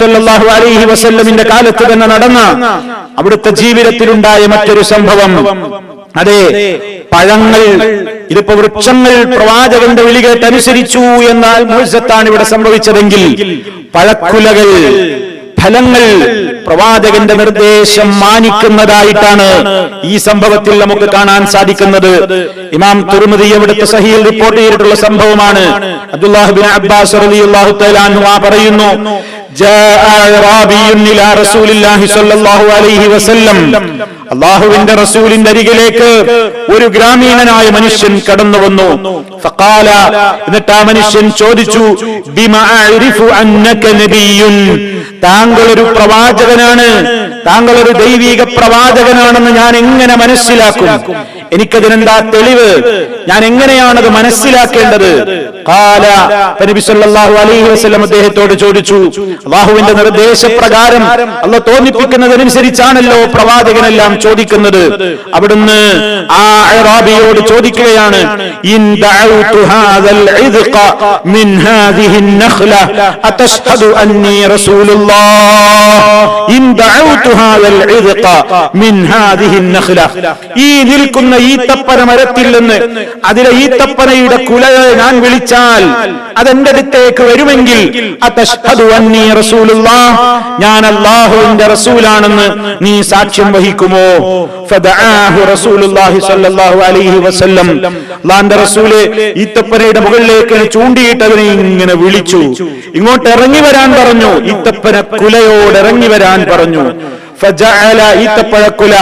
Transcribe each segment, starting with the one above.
സല്ലല്ലാഹു അലൈഹി വസല്ലമിന്റെ കാലത്ത് തന്നെ നടന്ന അവിടുത്തെ ജീവിതത്തിലുണ്ടായ മറ്റൊരു സംഭവം. അതെ പഴങ്ങൾ ഇതിപ്പോ വൃക്ഷങ്ങൾ പ്രവാചകന്റെ വിളി കേട്ട് അനുസരിച്ചു എന്നാൽ മുഴുസത്താണ് ഇവിടെ സംഭവിച്ചതെങ്കിൽ പഴക്കുലകൾ ഫലങ്ങൾ പ്രവാചകന്റെ നിർദ്ദേശം മാനിക്കുന്നതായിട്ടാണ് ഈ സംഭവത്തിൽ നമുക്ക് കാണാൻ സാധിക്കുന്നത്. ഇമാം തുർമുദി എവിടുത്തെ സഹിയിൽ റിപ്പോർട്ട് ചെയ്തിട്ടുള്ള സംഭവമാണ്. അബ്ദുല്ലാഹുബിൻ അബ്ബാസ് പറയുന്നു അള്ളാഹുവിന്റെ റസൂലിന്റെ അരികിലേക്ക് ഒരു ഗ്രാമീണനായ മനുഷ്യൻ കടന്നു വന്നു. എന്നിട്ട് ആ മനുഷ്യൻ ചോദിച്ചു താങ്കൾ ഒരു പ്രവാചകനാണ്. താങ്കൾ ഒരു ദൈവിക പ്രവാചകനാണെന്ന് ഞാൻ എങ്ങനെ മനസ്സിലാക്കും? എനിക്കതിനെന്താ തെളിവ്? ഞാൻ എങ്ങനെയാണത് മനസ്സിലാക്കേണ്ടത്? കാല നബി സല്ലല്ലാഹു അലൈഹി വസല്ലം അദ്ദേഹത്തോട് ചോദിച്ചു അള്ളാഹുവിന്റെ നിർദ്ദേശപ്രകാരം അല്ല തോന്നിപ്പിക്കുന്നതനുസരിച്ചാണല്ലോ പ്രവാചകനെല്ലാം ചോദിക്കുന്നത്. അവിടുന്ന് ആ അറാബിയോട് ചോദിക്കുകയാണ് ഇൻ മിൻ അന്നി ഇൻ മിൻ ഈ നിൽക്കുന്ന ഈത്തപ്പന മരത്തിൽ നിന്ന് അതിലെ ഈത്തപ്പനയുടെ കുലയെ ഞാൻ വിളിച്ചാൽ അതെന്റെ അടുത്തേക്ക് വരുമെങ്കിൽ ഞാൻ അള്ളാഹുവിന്റെ റസൂലാണെന്ന് നീ സാക്ഷ്യം വഹിക്കുമോ? ഈത്തപ്പനയുടെ മുകളിലേക്ക് ചൂണ്ടിയിട്ട് അവനെ ഇങ്ങനെ വിളിച്ചു. ഇങ്ങോട്ട് ഇറങ്ങി വരാൻ പറഞ്ഞു ഈത്തപ്പന കുലയോട് ഇറങ്ങി വരാൻ പറഞ്ഞു. ഫജഅല ഈത്തപ്പഴക്കുല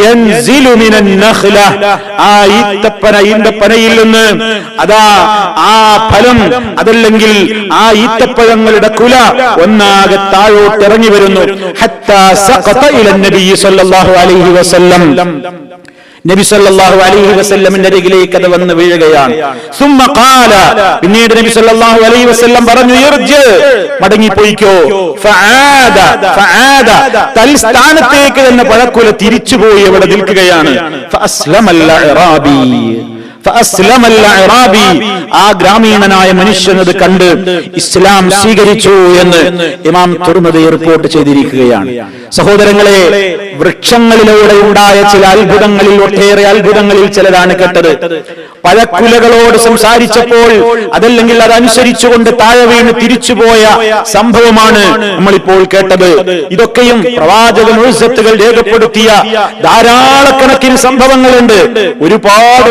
യൻസിലു മിനൻ നഖ്ല. ആ ഈത്തപ്പന ഈന്തപ്പനയിൽ നിന്ന് അതാ ആ ഫലം അതല്ലെങ്കിൽ ആ ഈത്തപ്പഴങ്ങളുടെ കുല ഒന്നാകെ താഴോട്ട് ഇറങ്ങി വരുന്നു. ഹത്താ സഖത ഇല നബി സല്ലല്ലാഹു അലൈഹി വസല്ലം. നബി സല്ലല്ലാഹു അലൈഹി വസല്ലമിന്റെ അരികിലേക്ക് അത് വന്ന് വീഴുകയാണ്. സുമ്മ ഖാല. പിന്നീട് നബി സല്ലല്ലാഹു അലൈഹി വസല്ലം പറഞ്ഞു ഇർജ്. മടങ്ങി പോയിക്കോ ഫആദ ഫആദ. തൽസ്ഥാനത്തേക്ക് തന്നെ പഴക്കുല തിരിച്ചുപോയി അവിടെ നിൽക്കുകയാണ്. ഫഅസ്ലമൽ അറാബി ആ ഗ്രാമീണനായ മനുഷ്യൻ അത് കണ്ട് ഇസ്ലാം സ്വീകരിച്ചു എന്ന് ഇമാം തുർമദി റിപ്പോർട്ട് ചെയ്തിരിക്കുകയാണ്. സഹോദരങ്ങളെ വൃക്ഷങ്ങളിലൂടെ ഉണ്ടായ ചില അത്ഭുതങ്ങളിൽ ഒട്ടേറെ അത്ഭുതങ്ങളിൽ ചിലതാണ് കേട്ടത്. കുലകളോട് സംസാരിച്ചപ്പോൾ അതല്ലെങ്കിൽ അതനുസരിച്ചുകൊണ്ട് താഴെ വീണ് തിരിച്ചുപോയ സംഭവമാണ് നമ്മളിപ്പോൾ കേട്ടത്. ഇതൊക്കെയും പ്രവാചകൻ ഉത്സത്തുകൾ രേഖപ്പെടുത്തിയ ധാരാളക്കണക്കിന് സംഭവങ്ങളുണ്ട്. ഒരുപാട്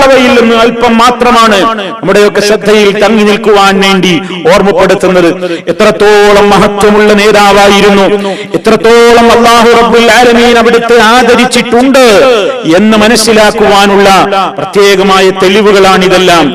ഒരുപാടുള്ളവയിൽ നിന്ന് അല്പം മാത്രമാണ് നമ്മുടെയൊക്കെ ശ്രദ്ധയിൽ തങ്ങി നിൽക്കുവാൻ വേണ്ടി ഓർമ്മപ്പെടുത്തുന്നത്. എത്രത്തോളം മഹത്വമുള്ള നേതാവായിരുന്നു. എത്രത്തോളം അള്ളാഹു റബ്ബുൽ ആലമീൻ അവിടുത്തെ ആദരിച്ചിട്ടുണ്ട് എന്ന് മനസ്സിലാക്കുവാനുള്ള പ്രത്യേകമായ തെളിവുകളാണിതെല്ലാം.